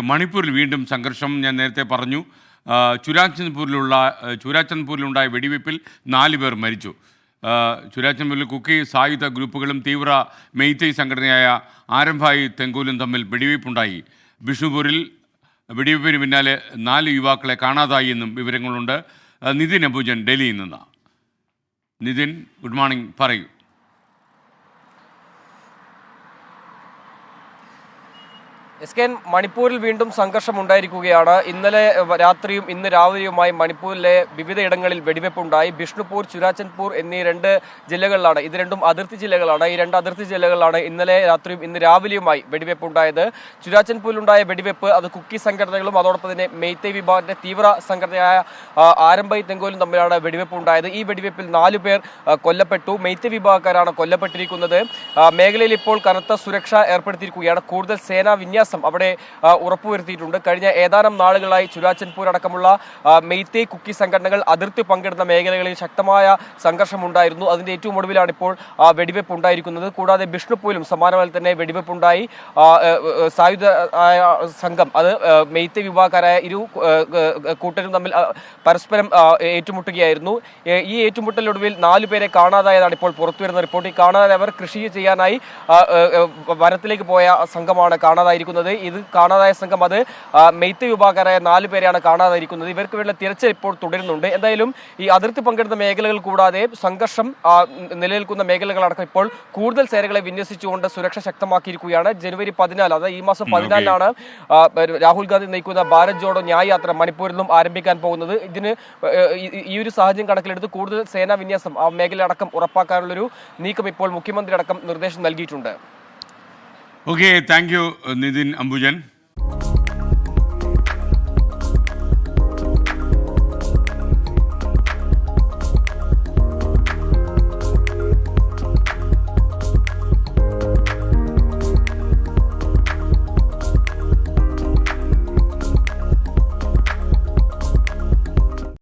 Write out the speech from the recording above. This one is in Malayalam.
മണിപ്പൂരിൽ വീണ്ടും സംഘർഷം ഞാൻ നേരത്തെ പറഞ്ഞു. ചുരാചന്ദ്പൂരിലുള്ള ചുരാചന്ദ്പൂരിലുണ്ടായ വെടിവയ്പ്പിൽ നാല് പേർ മരിച്ചു. ചുരാചന്ദ്പൂരിൽ കുക്കി സായുധ ഗ്രൂപ്പുകളും തീവ്ര മെയ്തൈ സംഘടനയായ ആരംഭായി തെങ്കൂലും തമ്മിൽ വെടിവയ്പ്പുണ്ടായി. ബിഷ്ണുപൂരിൽ വെടിവയ്പ്പിന് പിന്നാലെ നാല് യുവാക്കളെ കാണാതായി എന്നും വിവരങ്ങളുണ്ട്. നിതിൻ അബുജൻ ഡൽഹിയിൽ നിന്നാണ്. നിതിൻ ഗുഡ് മോർണിംഗ് പറയൂ. എസ് കെ മണിപ്പൂരിൽ വീണ്ടും സംഘർഷം ഉണ്ടായിരിക്കുകയാണ് ഇന്നലെ രാത്രിയും ഇന്ന് രാവിലെയുമായി മണിപ്പൂരിലെ വിവിധയിടങ്ങളിൽ വെടിവെപ്പുണ്ടായി. ബിഷ്ണുപൂർ ചുരാചന്ദ്പൂർ എന്നീ രണ്ട് ജില്ലകളിലാണ് ഇത് രണ്ടും അതിർത്തി ജില്ലകളാണ്. ഈ രണ്ട് അതിർത്തി ജില്ലകളിലാണ് ഇന്നലെ രാത്രിയും ഇന്ന് രാവിലെയുമായി വെടിവെപ്പുണ്ടായത്. ചുരാചന്ദ്പൂരിലുണ്ടായ വെടിവെപ്പ് അത് കുക്കി സംഘടനകളും അതോടൊപ്പം തന്നെ മെയ്തൈ വിഭാഗത്തിന്റെ തീവ്ര സംഘടനയായ ആരംഭൈ തെങ്കോലും തമ്മിലാണ് വെടിവെപ്പ് ഉണ്ടായത് ഈ വെടിവെപ്പിൽ നാലു പേർ കൊല്ലപ്പെട്ടു. മെയ്തൈ വിഭാഗക്കാരാണ് കൊല്ലപ്പെട്ടിരിക്കുന്നത്. മേഖലയിൽ ഇപ്പോൾ കനത്ത സുരക്ഷ ഏർപ്പെടുത്തിയിരിക്കുകയാണ്. കൂടുതൽ സേനാ വിന്യാസം അവിടെ ഉറപ്പുവരുത്തിയിട്ടുണ്ട്. കഴിഞ്ഞ ഏതാനും നാളുകളായി ചുരാച്ചൻപൂർ അടക്കമുള്ള മെയ്ത്തേ മെയ്തേ കുക്കി സംഘടനകൾ അതിർത്തി പങ്കിടുന്ന മേഖലകളിൽ ശക്തമായ സംഘർഷമുണ്ടായിരുന്നു. അതിന്റെ ഏറ്റവും ഒടുവിലാണ് ഇപ്പോൾ വെടിവെപ്പ് ഉണ്ടായിരിക്കുന്നത്. കൂടാതെ ബിഷ്ണുപൂരിലും സമാനമായി തന്നെ വെടിവെപ്പുണ്ടായി. സായുധ സംഘം അത് മെയ്ത്തെ മെയ്തേ വിഭാഗക്കാരായ ഇരു കൂട്ടരും തമ്മിൽ പരസ്പരം ഏറ്റുമുട്ടുകയായിരുന്നു. ഈ ഏറ്റുമുട്ടലൊടുവിൽ നാലു പേരെ കാണാതായതാണ് ഇപ്പോൾ പുറത്തുവരുന്ന റിപ്പോർട്ട്. ഈ കാണാതായവർ കൃഷി ചെയ്യാനായി വനത്തിലേക്ക് പോയ സംഘമാണ് കാണാതായിരിക്കുന്നത്. ഇത് കാണാതായ സംഘം അത് മെയ്ത്ത് വിഭാഗക്കാരായ നാല് പേരെയാണ് കാണാതായിരിക്കുന്നത്. ഇവർക്ക് വേണ്ടി തിരച്ചിൽ ഇപ്പോൾ തുടരുന്നുണ്ട്. എന്തായാലും ഈ അതിർത്തി പങ്കിടുന്ന മേഖലകൾ കൂടാതെ സംഘർഷം നിലനിൽക്കുന്ന മേഖലകളടക്കം ഇപ്പോൾ കൂടുതൽ സേനകളെ വിന്യസിച്ചുകൊണ്ട് സുരക്ഷ ശക്തമാക്കിയിരിക്കുകയാണ്. ജനുവരി പതിനാല് അതായത് ഈ മാസം പതിനാലിനാണ് രാഹുൽ ഗാന്ധി നയിക്കുന്ന ഭാരത് ജോഡോ ന്യായയാത്ര മണിപ്പൂരിൽ നിന്നും ആരംഭിക്കാൻ പോകുന്നത്. ഇതിന് ഈ- ഈ ഒരു സാഹചര്യം കണക്കിലെടുത്ത് കൂടുതൽ സേനാ വിന്യാസം ആ മേഖലയടക്കം ഉറപ്പാക്കാനുള്ളൊരു നീക്കം ഇപ്പോൾ മുഖ്യമന്ത്രി അടക്കം നിർദ്ദേശം നൽകിയിട്ടുണ്ട്. Okay thank you Nitin Ambujan